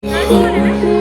你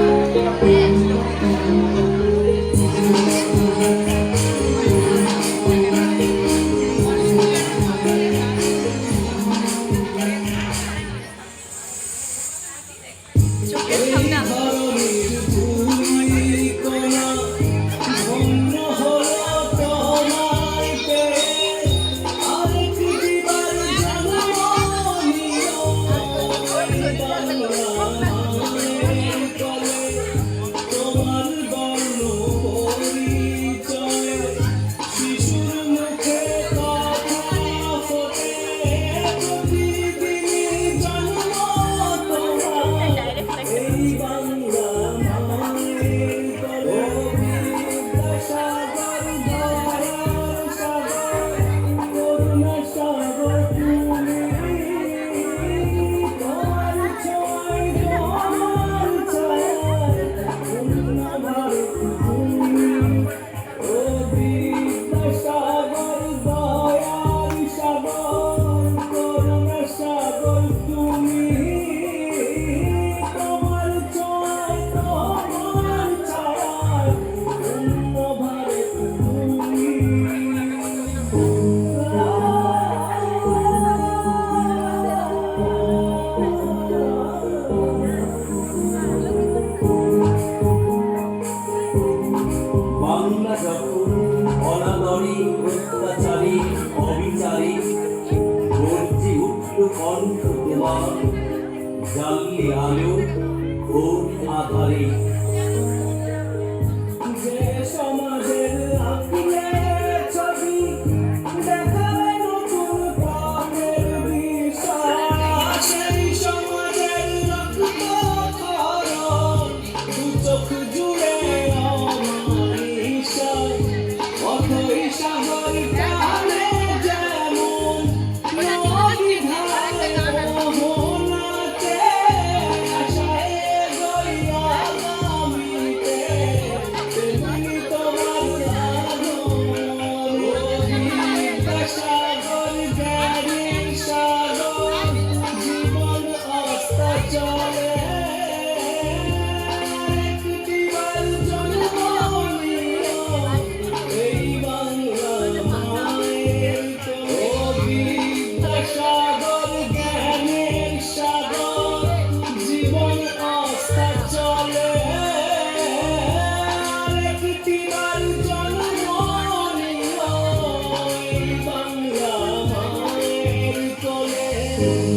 অনাদরী অত্যাচারী অবিচারী গর্জে উঠল কণ্ঠ আলো ঘোর আধারে? you.